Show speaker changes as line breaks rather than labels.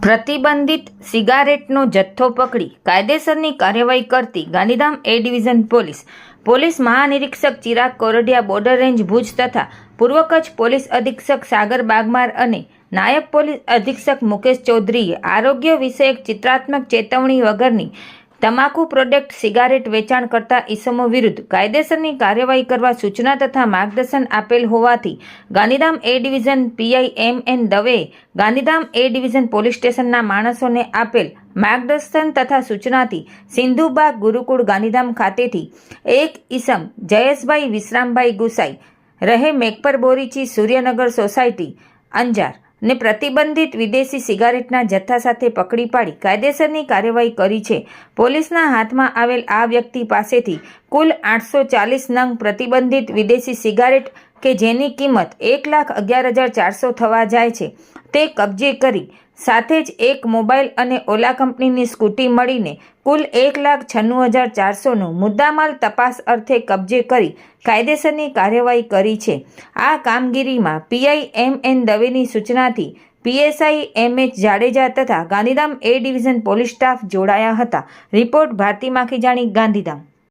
પ્રતિબંધિત સિગારેટનો જથ્થો પકડી કાયદેસરની કાર્યવાહી કરતી Gandhidham A division police. Police મહાનિરીક્ષક Chirag Kordia border range Bhuj તથા પૂર્વ કચ્છ પોલીસ અધિક્ષક સાગર બાગમાર અને નાયબ પોલીસ અધિક્ષક મુકેશ ચૌધરીએ આરોગ્ય વિષયક ચિત્રાત્મક ચેતવણી વગરની તમાકુ પ્રોડક્ટ સિગારેટ વેચાણ કરતા ઈસમો વિરુદ્ધ કાયદેસરની કાર્યવાહી કરવા સૂચના તથા માર્ગદર્શન આપેલ હોવાથી Gandhidham A division PI M N Dave Gandhidham A division police સ્ટેશનના માણસોને આપેલ માર્ગદર્શન તથા સૂચનાથી સિંધુબાગ ગુરુકુળ ગાંધીધામ ખાતેથી એક ઈસમ જયેશભાઈ વિશ્રામભાઈ ગુસાઈ, રહે મેકપર બોરીચી સૂર્યનગર સોસાયટી, અંજાર. ને પ્રતિબંધિત વિદેશી સિગારેટના જથ્થા સાથે પકડી પાડી કાયદેસરની કાર્યવાહી કરી છે. પોલીસના હાથમાં આવેલ આ વ્યક્તિ પાસેથી કુલ આઠસો ચાલીસ નંગ પ્રતિબંધિત વિદેશી સિગારેટ કે જેની કિંમત એક લાખ અગિયાર હજાર ચારસો થવા જાય છે. તે કબજે કરી સાથે જ એક મોબાઈલ અને ઓલા કંપનીની સ્કૂટી મળીને કુલ એક લાખ છન્નું હજાર ચારસોનું મુદ્દામાલ તપાસ અર્થે કબજે કરી કાયદેસરની કાર્યવાહી કરી છે. આ કામગીરીમાં પીઆઈ એમ એન દવેની સૂચનાથી પીએસઆઈ એમ એચ જાડેજા તથા Gandhidham A division police staff જોડાયા હતા. રિપોર્ટ ભારતી માખીજાણી ગાંધીધામ.